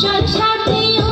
চল সাথে